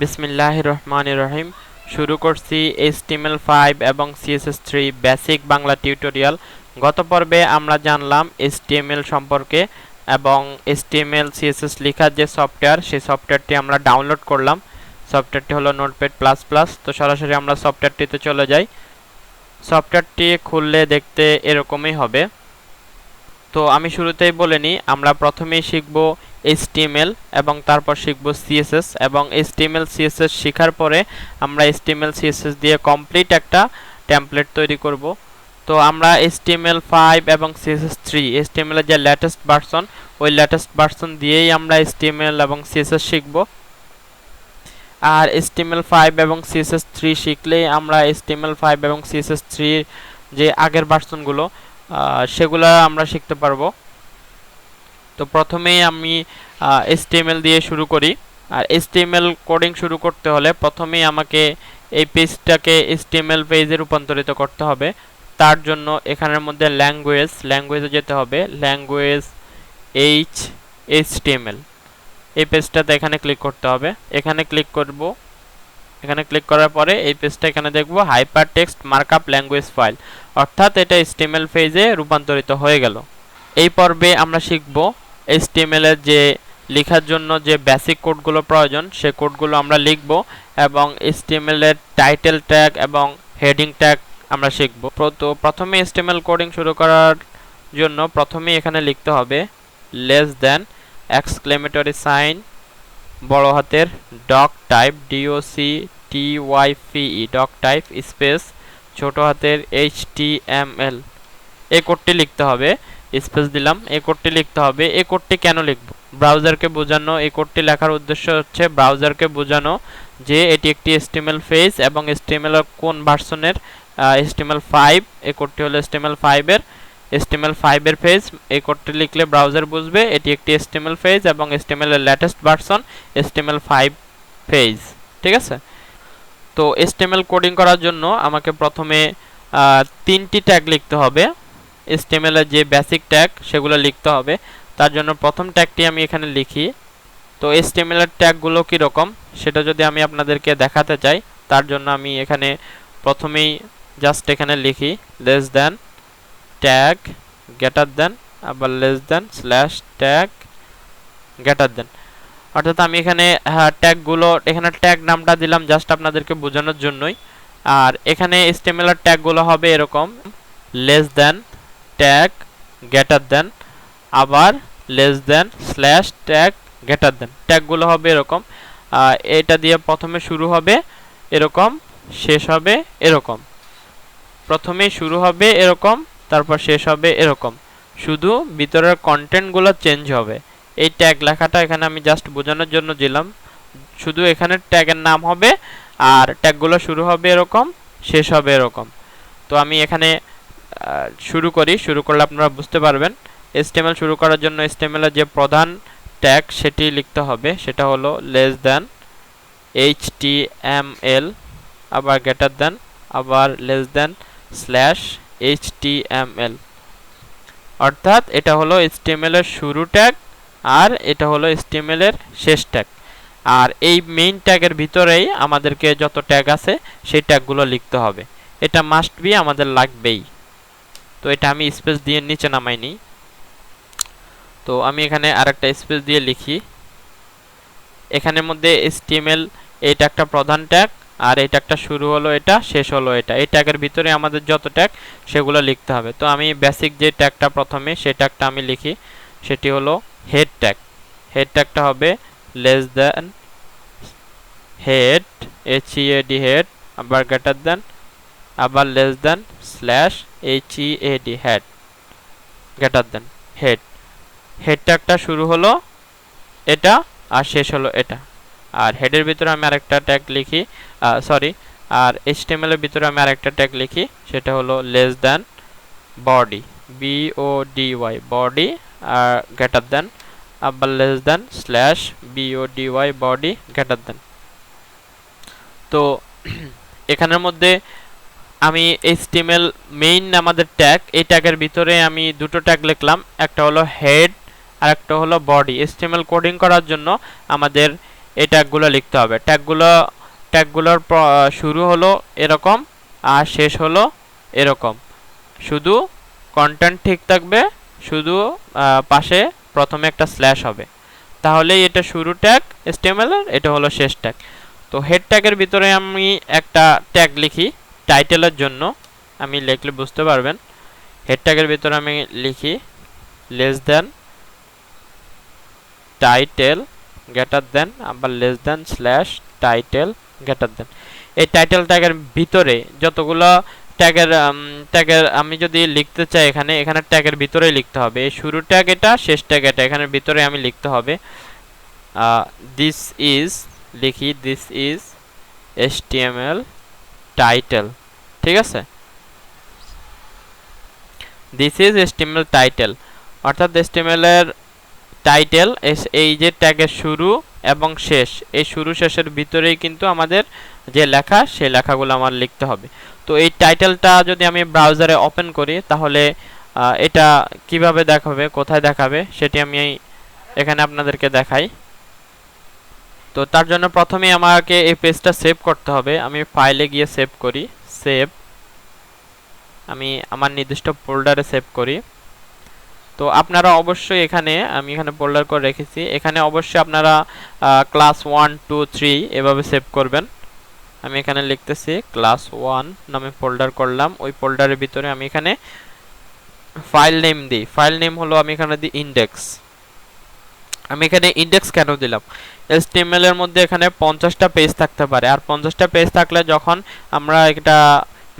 বিসমিল্লাহ রহমান রহিম শুরু করছি এইচটিএমএল ফাইভ এবং CSS three basic Bangla tutorial গত পর্বে আমরা জানলাম এইচটিএমএল সম্পর্কে এবং এইচটিএমএল সিএসএস লেখার যে সফটওয়্যার সেই সফটওয়্যারটি আমরা ডাউনলোড করলাম। সফটওয়্যারটি হলো নোটপ্যাড প্লাস প্লাস তো সরাসরি আমরা সফটওয়্যারটিতে চলে যাই। সফটওয়্যারটি খুললে দেখতে এরকমই হবে। তো আমি শুরুতেই বলে আমরা প্রথমেই শিখব এইচটিএমএল এবং তারপর শিখব সিএসএস এবং এইচটিএমএল সিএসএস শেখার পরে আমরা এইচটিএমএল সিএসএস দিয়ে কমপ্লিট একটা টেমপ্লেট তৈরি করব। তো আমরা এইচটিএমএল ফাইভ এবং সিএসএস থ্রি এইচটিএমএল এর যে লেটেস্ট ভার্সন ওই লেটেস্ট ভার্সন দিয়েই আমরা এইচটিএমএল এবং সিএসএস শিখব। আর এইচটিএমএল ফাইভ এবং সিএসএস থ্রি শিখলেই আমরা এইচটিএমএল ফাইভ এবং সিএসএস থ্রির যে আগের ভার্সনগুলো সেগুলো আমরা শিখতে পারব। তো প্রথমেই আমি এসটিএমএল দিয়ে শুরু করি। আর এসটিএমএল কোডিং শুরু করতে হলে প্রথমেই আমাকে এই পেজটাকে এসটিএমএল পেজে রূপান্তরিত করতে হবে। তার জন্য এখানের মধ্যে ল্যাঙ্গুয়েজ ল্যাঙ্গুয়েজে যেতে হবে। ল্যাঙ্গুয়েজ এইচ এইচটিএমএল এই পেজটাতে এখানে ক্লিক করতে হবে। এখানে ক্লিক করব। এখানে ক্লিক করার পরে এই পেজটা এখানে দেখব hyper text markup language file অর্থাৎ এটা এইচটিএমএল পেজে রূপান্তরিত হয়ে গেল। এই পর্বে আমরা শিখব এর যে লেখার জন্য যে বেসিক কোডগুলো প্রয়োজন, সে কোডগুলো আমরা লিখব এবং এর টাইটেল ট্যাগ এবং হেডিং ট্যাগ আমরা শিখব। তো প্রথমে এইচটিএমএল কোডিং শুরু করার জন্য প্রথমে এখানে লিখতে হবে লেস দেন এক্সক্লেমেটরি সাইন বড় হাতের doc type D O C T Y E doc type, space, ছোট হাতের এইচ টি এম এল এই কোডটি লিখতে হবে, স্পেস দিলাম এই কোডটি লিখতে হবে এই কোডটি কেন লিখব? ব্রাউজারকে বোঝানো এই কোডটি লেখার উদ্দেশ্য হচ্ছে ব্রাউজারকে বোঝানো যে এটি একটি এসটিএমএল ফেজ এবং এসটিএমএল কোন ভার্সনের এসটিএমএল ফাইভ এই কোডটি হলো এসটিএমএল ফাইভের এসটিএমএল ফাইভের ফেজ এই কোডটি লিখলে ব্রাউজার বুঝবে। এটি একটি এসটিএমএল ফেজ এবং এসটিএমএল এর latest version HTML five page ঠিক আছে? তো এসটিএমএল কোডিং করার জন্য আমাকে প্রথমে তিনটি ট্যাগ লিখতে হবে। এসটিএমএল এর যে বেসিক ট্যাগ সেগুলো লিখতে হবে। তার জন্য প্রথম ট্যাগটি আমি এখানে লিখি। তো এসটিএমএল এর ট্যাগগুলো কীরকম সেটা যদি আমি আপনাদেরকে দেখাতে চাই, তার জন্য আমি এখানে প্রথমেই জাস্ট এখানে লিখি less than tag greater than আবার less than slash tag greater than অর্থাৎ আমি এখানে ট্যাগগুলো এখানে ট্যাগ নামটা দিলাম জাস্ট আপনাদেরকে বোঝানোর জন্যই। আর এখানে এসটিএমএল এর ট্যাগগুলো হবে এরকম less than tag greater than আবার less than slash tag greater than ট্যাগগুলো হবে এরকম এটা দিয়ে প্রথমে শুরু হবে এরকম, শেষ হবে এরকম। প্রথমেই শুরু হবে এরকম তারপর শেষ হবে এরকম। শুধু ভিতরের কন্টেন্টগুলো চেঞ্জ হবে। এই ট্যাগ লেখাটা এখানে আমি জাস্ট বোঝানোর জন্য দিলাম। শুধু এখানে ট্যাগের নাম হবে আর ট্যাগগুলো শুরু হবে এরকম, শেষ হবে এরকম। তো আমি এখানে শুরু করি। শুরু করলে আপনারা বুঝতে পারবেন। এসটিএমএল শুরু করার জন্য এসটিএমএল এর যে প্রধান ট্যাগ সেটি লিখতে হবে। সেটা হলো less than H T M L আবার গ্রেটার দেন আবার less than slash H T M L অর্থাৎ এটা হলো এসটিএমএল এর শুরু ট্যাগ আর এটা হলো এসটিএমএল এর শেষ ট্যাগ আর এই মেইন ট্যাগের ভিতরেই আমাদেরকে যত ট্যাগ আছে, সেই ট্যাগগুলো লিখতে হবে। এটা মাস্ট বি আমাদের লাগবেই। তো এটা আমি স্পেস দিয়ে নিচে নামাইনি তো আমি এখানে আরেকটা স্পেস দিয়ে লিখি। এখানের মধ্যে এসটিএমএল এই ট্যাগটা প্রধান ট্যাগ আর এই ট্যাগটা শুরু হলো এটা, শেষ হলো এটা। এই ট্যাগের ভিতরে আমাদের যত ট্যাগ সেগুলো লিখতে হবে। তো আমি বেসিক যে ট্যাগটা প্রথমে সেই ট্যাগটা আমি লিখি। সেটি হলো হেড ট্যাগ হেড ট্যাগটা হবে less than head H A D head আবার গ্রেটার দেন আবার less than slash H A D head greater than head head ট্যাগটা শুরু হলো এটা, আর শেষ হলো এটা। আর হেডের ভিতরে আমি আরেকটা ট্যাগ লিখি সরি আর এইচটিএমএল এর ভিতরে আমি আরেকটা ট্যাগ লিখি, সেটা হলো less than body B O D Y body আর গ্রেটার দেন আবার less than slash B O D Y body greater than তো এখানের মধ্যে আমি এইচটিএমএল মেইন আমাদের ট্যাগ এই ট্যাগের ভিতরে আমি দুটো ট্যাগ লিখলাম, একটা হলো হেড আর একটা হলো বডি এইচটিএমএল কোডিং করার জন্য আমাদের এই ট্যাগগুলো লিখতে হবে। ট্যাগগুলো ট্যাগগুলোর শুরু হলো এরকম আর শেষ হলো এরকম। শুধু কন্টেন্ট ঠিক থাকবে, শুধু পাশে প্রথমে একটা স্ল্যাশ হবে। তাহলেই এটা শুরু ট্যাগ এসটিএমএল এর, এটা হলো শেষ ট্যাগ তো হেড ট্যাগের ভিতরে আমি একটা ট্যাগ লিখি টাইটেলের জন্য। আমি লিখলে বুঝতে পারবেন। হেড ট্যাগের ভিতরে আমি লিখি less than title greater than আবার less than slash title greater than এই টাইটেল ট্যাগের ভিতরে যতগুলো ট্যাগের ট্যাগের আমি যদি লিখতে চাই এখানে এখানে ট্যাগের ভিতরেই লিখতে হবে। শুরু ট্যাগ এটা, শেষ ট্যাগ এটা, এখানের ভিতরে আমি লিখতে হবে। দিস ইজ লিখি দিস ইজ এল টাইটেল ঠিক আছে? দিস ইজ এল টাইটেল অর্থাৎ এল এর টাইটেল এই যে ট্যাগের শুরু এবং শেষ। এই শুরু শেষের ভিতরেই কিন্তু আমাদের যে লেখা, সেই লেখাগুলো আমার লিখতে হবে। তো এই টাইটেলটা যদি আমি ব্রাউজারে ওপেন করি, তাহলে এটা কীভাবে দেখাবে, কোথায় দেখাবে, সেটি আমি এখানে আপনাদেরকে দেখাই। তো তার জন্য প্রথমে আমাকে এই পেজটা সেভ করতে হবে। আমি ফাইলে গিয়ে সেভ করি। সেভ। আমি আমার নির্দিষ্ট ফোল্ডারে সেভ করি। তো আপনারা অবশ্যই এখানে, আমি এখানে ফোল্ডার করে রেখেছি। এখানে অবশ্যই আপনারা ক্লাস ওয়ান টু থ্রি এভাবে সেভ করবেন। আমি এখানে লিখতেছি ক্লাস ওয়ান নামে ফোল্ডার করলাম। ওই ফোল্ডারের ভিতরে আমি এখানে ফাইল নেম দিই। ফাইল নেম হলো আমি এখানে দিই ইন্ডেক্স আমি এখানে ইন্ডেক্স কেন দিলাম? এসটিএমএল এর মধ্যে এখানে পঞ্চাশটা পেজ থাকতে পারে। আর পঞ্চাশটা পেজ থাকলে যখন আমরা একটা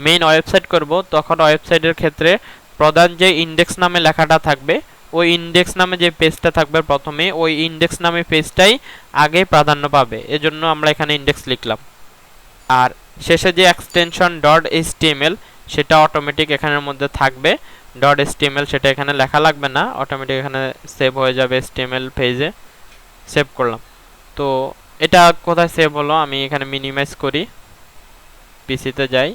মেইন ওয়েবসাইট করব, তখন ওয়েবসাইটের ক্ষেত্রে প্রধান যে ইন্ডেক্স নামে লেখাটা থাকবে, ওই ইন্ডেক্স নামে যে পেজটা থাকবে প্রথমে, ওই ইন্ডেক্স নামে পেজটাই আগে প্রাধান্য পাবে। এজন্য আমরা এখানে ইন্ডেক্স লিখলাম। আর শেষে যে এক্সটেনশন ডট এসটিএমএল সেটা অটোমেটিক এখানের মধ্যে থাকবে। ডট এসটিএমএল সেটা এখানে লেখা লাগবে না অটোমেটিক এখানে সেভ হয়ে যাবে এসটিএমএল পেজে সেভ করলাম। তো এটা কোথায় সেভ হলো? আমি এখানে মিনিমাইজ করি। পিসিতে যাই।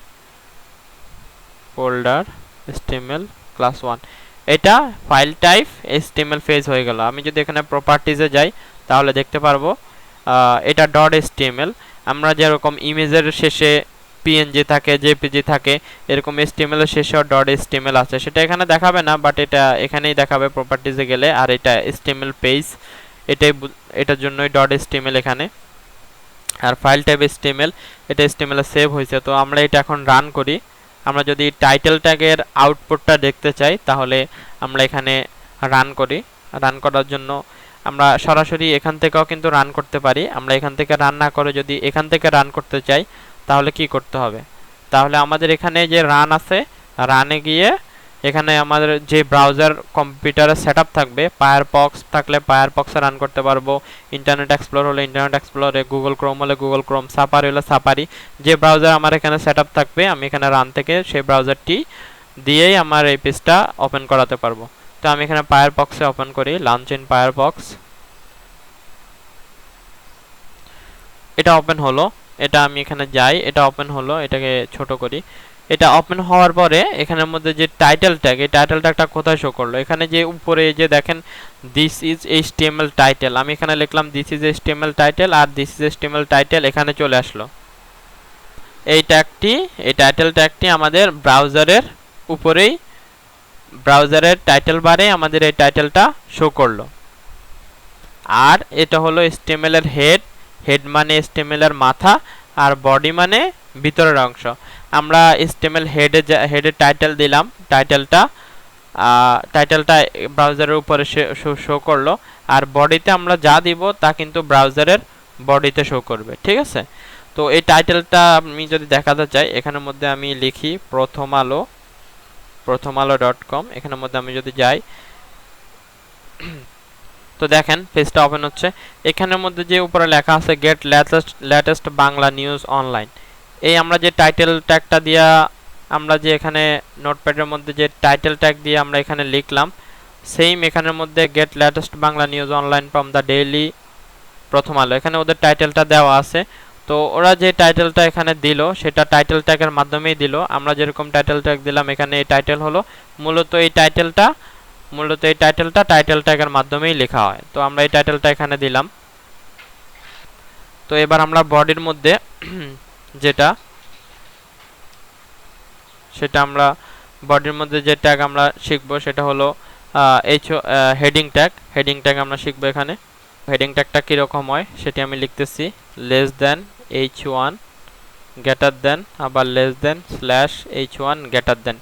ফোল্ডার এসটিএমএল ক্লাস ওয়ান এটা ফাইল টাইপ এসটিএমএল ফেজ হয়ে গেল। আমি যদি এখানে প্রপার্টিজে যাই, তাহলে দেখতে পারব এটা ডট এসটিএমএল আমরা যেরকম ইমেজের শেষে পিএনজি থাকে জেপিজি থাকে, এরকম এসটিএমএল এর শেষে ডট এসটিএমএল আছে। সেটা এখানে দেখাবে না বাট এটা এখানেই দেখাবে প্রপার্টিজে গেলে। আর এটা এসটিএমএল পেজ এটাই এটার জন্যই ডট এসটিএমএল এখানে। আর ফাইল টাইপ এসটিএমএল এটা এসটিএমএল সেভ হয়েছে। তো আমরা এটা এখন রান করি। আমরা যদি টাইটেল ট্যাগের আউটপুটটা দেখতে চাই, তাহলে আমরা এখানে রান করি। রান করার জন্য আমরা সরাসরি এখান থেকেও কিন্তু রান করতে পারি। আমরা এখান থেকে রান না করে যদি এখান থেকে রান করতে চাই, তাহলে কি করতে হবে? তাহলে আমাদের এখানে যে রান আছে রানে গিয়ে এখানে আমাদের যে ব্রাউজার কম্পিউটারে সেট থাকবে পায়ার পক্স থাকলে পায়ার পক্সে রান করতে পারব ইন্টারনেট এক্সপ্লোর হলে ইন্টারনেট এক্সপ্লোরে গুগল ক্রোম হলে গুগল ক্রোম সাপারি হলে সাপারি যে ব্রাউজার আমার এখানে সেট থাকবে, আমি এখানে রান থেকে সেই ব্রাউজারটি দিয়েই আমার এই পেজটা ওপেন করাতে পারব। তো আমি এখানে পায়ার পক্সে ওপেন করি লাঞ্চ ইন পায়ার পক্স এটা ওপেন হলো, এটা আমি এখানে যাই, এটা ওপেন হলো, এটাকে ছোট করি। এটা ওপেন হওয়ার পরে এখানের মধ্যে যে টাইটেল ট্যাগ এই টাইটেল ট্যাগটা কোথায় শো করল? এখানে যে উপরে যে দেখেন দিস ইজ এইচটিএমএল টাইটেল আমি এখানে লিখলাম দিস ইজ এইচটিএমএল টাইটেল আর দিস ইজ এইচটিএমএল টাইটেল এখানে চলে আসলো। এই ট্যাগটি এই টাইটেল ট্যাগটি আমাদের ব্রাউজারের উপরেই ব্রাউজারের টাইটেল বারে আমাদের এই টাইটেলটা শো করল। আর এটা হলো এর হেড হেড মানে এর মাথা, আর বডি মানে ভিতরের অংশ। আমরা এসটিএমএল হেডে হেডের টাইটেল দিলাম টাইটেলটা টাইটেলটা ব্রাউজারের উপরে শো করল, আর বডিতে আমরা যা দিব তা কিন্তু ব্রাউজারের বডিতে শো করবে, ঠিক আছে? তো এই টাইটেলটা আমি যদি দেখাতে চাই, এখানের মধ্যে আমি লিখি প্রথম আলো প্রথম আলো ডট কম এখানের মধ্যে আমি যদি যাই, তো দেখেন পেজটা ওপেন হচ্ছে, এখানের মধ্যে যে উপরে লেখা আছে get latest latest Bangla news online এই আমরা যে টাইটেল ট্যাগটা দিয়া আমরা যে এখানে নোটপ্যাডের মধ্যে যে টাইটেল ট্যাগ দিয়ে আমরা এখানে লিখলাম সেম এখানের মধ্যে get latest Bangla news online from the daily Prothom Alo. এখানে ওদের টাইটেলটা দেওয়া আছে। তো ওরা যে টাইটেলটা এখানে দিল, সেটা টাইটেল ট্যাগের মাধ্যমেই দিল। আমরা যেরকম টাইটেল ট্যাগ দিলাম, এখানে এই টাইটেল হলো। মূলত এই টাইটেলটা মূলত এই টাইটেলটা টাইটেল ট্যাগের মাধ্যমেই লেখা হয়। তো আমরা এই টাইটেলটা এখানে দিলাম। তো এবার আমরা বডির মধ্যে যেটা, সেটা আমরা বডির মধ্যে যে ট্যাগ আমরা শিখব সেটা হলো H heading tag heading tag আমরা শিখব এখানে। হেডিং ট্যাগটা কীরকম হয় সেটি আমি লিখতেছি less than H one greater than আবার less than slash H one greater than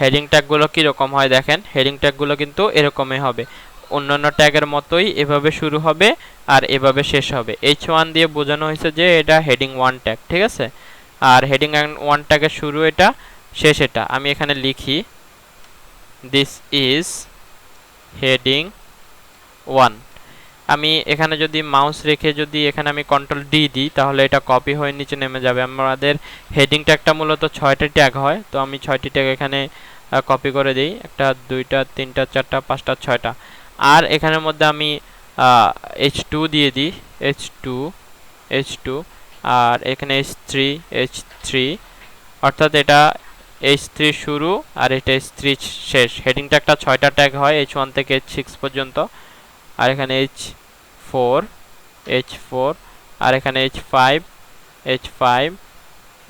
heading ট্যাগগুলো কীরকম হয় দেখেন হেডিং ট্যাগগুলো কিন্তু এরকমই হবে। অন্যান্য ট্যাগের মতোই এভাবে শুরু হবে আর এভাবে শেষ হবে। এইচ ওয়ান দিয়ে বোঝানো হয়েছে যে এটা হেডিং ওয়ান ট্যাগ ঠিক আছে? আর হেডিং ওয়ান ট্যাগের শুরু এটা, শেষ এটা। আমি এখানে লিখি দিস ইজ হেডিং ওয়ান আমি এখানে যদি মাউস রেখে যদি এখানে আমি কন্ট্রোল ডি দিই, তাহলে এটা কপি হয়ে নিচে নেমে যাবে। আমাদের হেডিং ট্যাগটা মূলত ছয়টা ট্যাগ হয়, তো আমি ছয়টি ট্যাগ এখানে কপি করে দিই। একটা, দুইটা, তিনটা, চারটা, পাঁচটা, ছয়টা। আর এখানের মধ্যে আমি এইচ টু দিয়ে দিই। এইচ টু এইচ টু আর এখানে এইচ থ্রি এইচ থ্রি অর্থাৎ এটা এইচ থ্রি শুরু আর এটা এইচ থ্রি শেষ। হেডিং ট্যাগটা ছয়টা ট্যাগ হয় এইচ ওয়ান থেকে এইচ সিক্স পর্যন্ত। আর এখানে এইচ ফোর এইচ ফোর আর এখানে এইচ ফাইভ এইচ ফাইভ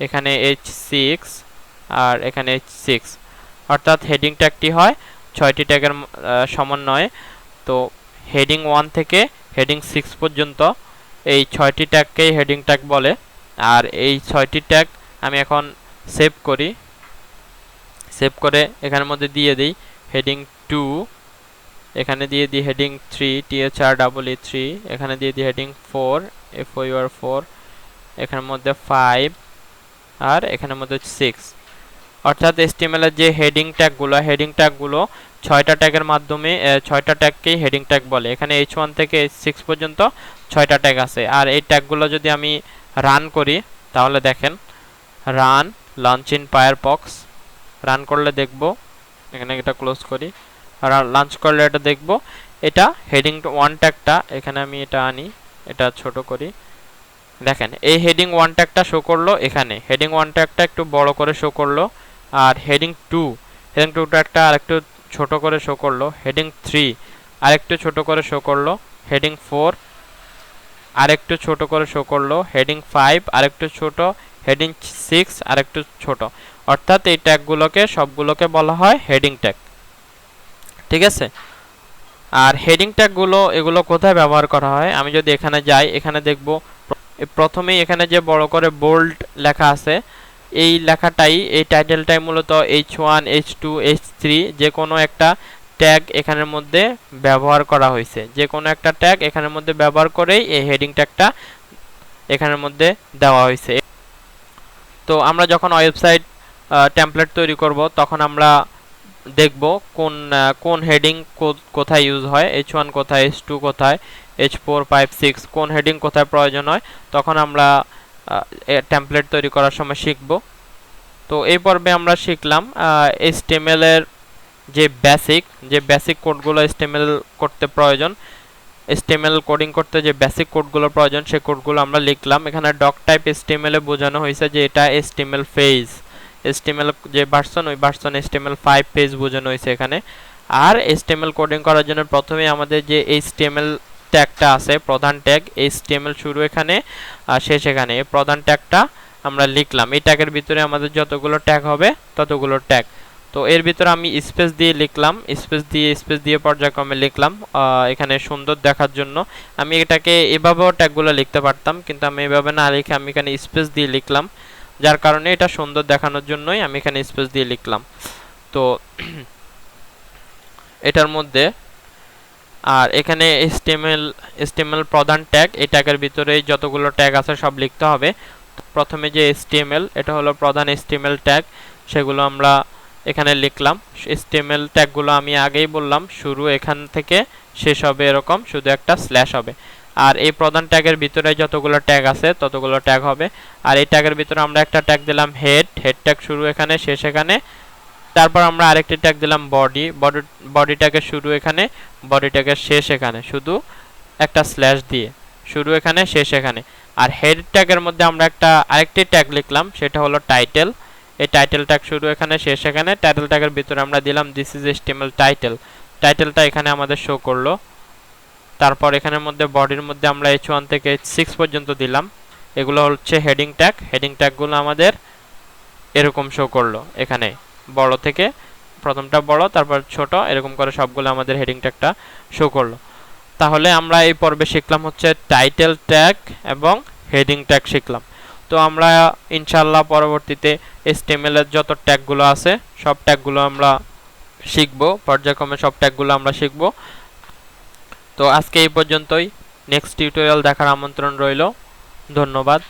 এখানে এইচ সিক্স আর এখানে এইচ সিক্স অর্থাৎ হেডিং ট্যাগটি হয় ছয়টি ট্যাগের সমন্বয়ে। তো হেডিং ওয়ান থেকে হেডিং সিক্স পর্যন্ত এই ছয়টি ট্যাগকেই হেডিং ট্যাগ বলে। আর এই ছয়টি ট্যাগ আমি এখন সেভ করি। সেভ করে এখানের মধ্যে দিয়ে দিই হেডিং টু এখানে দিয়ে দিই হেডিং থ্রি টিএচ আর ডাবল ই থ্রি এখানে দিয়ে দিই heading four F O U R four এখানের মধ্যে ফাইভ আর এখানের মধ্যে সিক্স অর্থাৎ এস্টিমেলের যে হেডিং ট্যাগগুলো হেডিং ট্যাগগুলো ছয়টা ট্যাগের মাধ্যমে ছয়টা ট্যাগকেই হেডিং ট্যাগ বলে। এখানে এইচ ওয়ান থেকে এইচ সিক্স পর্যন্ত ছয়টা ট্যাগ আছে। আর এই ট্যাগগুলো যদি আমি রান করি, তাহলে দেখেন run launch in Firefox run করলে দেখব, এখানে এটা ক্লোজ করি আর লাঞ্চ করলে এটা দেখব, এটা হেডিং ওয়ান ট্যাগটা এখানে আমি এটা আনি, এটা ছোট করি। দেখেন, এই হেডিং ওয়ান ট্যাগটা শো করল এখানে। হেডিং ওয়ান ট্যাগটা একটু বড় করে শো করল। আর হেডিং টু হেডিং টু ট্যাগটা আরেকটু ছোট করে শো করল। হেডিং থ্রি আরেকটু ছোট করে শো করল। হেডিং ফোর আরেকটু ছোট করে শো করল। হেডিং ফাইভ আরেকটু ছোট। হেডিং সিক্স আরেকটু ছোট। অর্থাৎ এই ট্যাগগুলোকে সবগুলোকে বলা হয় হেডিং ট্যাগ ঠিক আছে? আর হেডিং ট্যাগগুলো এগুলো কোথায় ব্যবহার করা হয়? আমি যদি এখানে যাই, এখানে দেখব। প্রথমেই এখানে যে বড় করে বোল্ড লেখা আছে এই লেখাটাই, এই টাইটেলটাই মূলত H one H two H three যে কোনো একটা ট্যাগ এখানের মধ্যে ব্যবহার করা হয়েছে। যে কোনো একটা ট্যাগ এখানের মধ্যে ব্যবহার করেই এই হেডিং ট্যাগটা এখানের মধ্যে দেওয়া হয়েছে। তো আমরা যখন ওয়েবসাইট টেমপ্লেট তৈরি করব, তখন আমরা দেখব কোন কোন হেডিং কোথায় ইউজ হয় এইচ ওয়ান কোথায় এইচ টু কোথায় এইচ ফোর ফাইভ সিক্স কোন হেডিং কোথায় প্রয়োজন হয়। তখন আমরা টেমপ্লেট তৈরি করার সময় শিখব। তো এই পর্বে আমরা শিখলাম এর যে বেসিক যে বেসিক কোডগুলো এইচটিএমএল করতে প্রয়োজন এইচটিএমএল কোডিং করতে যে বেসিক কোডগুলো প্রয়োজন সেই কোডগুলো আমরা লিখলাম। এখানে ডক টাইপ এইচটিএমএল এ বোঝানো হয়েছে যে এটা এইচটিএমএল ফেজ এইচটিএমএল যে ভার্সন ওই ভার্সন এইচটিএমএল ফাইভ পেজ বোঝানো হয়েছে এখানে। আর এইচটিএমএল কোডিং করার জন্য প্রথমে আমাদের যে এইচটিএমএল ট্যাগটা আছে, প্রধান ট্যাগ এইচটিএমএল শুরু এখানে, আর শেষ এখানে। প্রধান ট্যাগটা আমরা লিখলাম। এই ট্যাগের ভিতরে আমাদের যতগুলো ট্যাগ হবে, ততগুলো ট্যাগ। তো এর ভিতরে আমি স্পেস দিয়ে লিখলাম। স্পেস দিয়ে স্পেস দিয়ে পর্যায়ক্রমে লিখলাম এখানে সুন্দর দেখার জন্য। আমি এটাকে এভাবেও ট্যাগগুলো লিখতে পারতাম, কিন্তু আমি এভাবে না লিখে আমি এখানে স্পেস দিয়ে লিখলাম, যার কারণে এটা সুন্দর দেখানোর জন্যই আমি এখানে স্পেস দিয়ে লিখলাম। তো এটার মধ্যে আর এখানে এসটিএমএল এসটিএমএল প্রধান ট্যাগ এই ট্যাগের ভিতরে যতগুলো ট্যাগ আছে সব লিখতে হবে। প্রথমে যে এসটিএমএল এটা হলো প্রধান এসটিএমএল ট্যাগ সেগুলো আমরা এখানে লিখলাম। এসটিএমএল ট্যাগগুলো আমি আগেই বললাম, শুরু এখান থেকে শেষ হবে এরকম, শুধু একটা স্ল্যাশ হবে। আর এই প্রধান ট্যাগের ভিতরে যতগুলো ট্যাগ আছে, ততগুলো ট্যাগ হবে। আর এই ট্যাগের ভিতরে আমরা একটা ট্যাগ দিলাম হেড হেড ট্যাগ শুরু এখানে, শেষ এখানে। তারপর আমরা আরেকটি ট্যাগ দিলাম বডি বডি বডি ট্যাগের শুরু এখানে বডি ট্যাগের শেষ এখানে, শুধু একটা স্ল্যাশ দিয়ে, শুরু এখানে, শেষ এখানে। আর হেড ট্যাগের মধ্যে আমরা একটা আরেকটি ট্যাগ লিখলাম, সেটা হলো টাইটেল এই টাইটেল ট্যাগ শুরু এখানে, শেষ এখানে টাইটেল ট্যাগের ভিতরে আমরা দিলাম দিস ইজ এস্টিমেল টাইটেল টাইটেলটা এখানে আমাদের শো করল। তারপর এখানের মধ্যে বডির মধ্যে আমরা এইচ ওয়ান থেকে এইচ সিক্স পর্যন্ত দিলাম। এগুলো হচ্ছে হেডিং ট্যাগ হেডিং ট্যাগগুলো আমাদের এরকম শো করল, এখানে। বড় থেকে প্রথমটা বড়, তারপর ছোট, এরকম করে সবগুলো আমাদের হেডিং ট্যাগটা শো করল। তাহলে আমরা এই পর্বে শিখলাম হচ্ছে টাইটেল ট্যাগ এবং হেডিং ট্যাগ শিখলাম। তো আমরা ইনশাল্লাহ পরবর্তীতে এসটিএমএল এর যত ট্যাগগুলো আছে, সব ট্যাগগুলো আমরা শিখব, পর্যায়ক্রমে সব ট্যাগগুলো আমরা শিখব। তো আজকে এই পর্যন্তই। নেক্সট টিউটোরিয়াল দেখার আমন্ত্রণ রইল। ধন্যবাদ।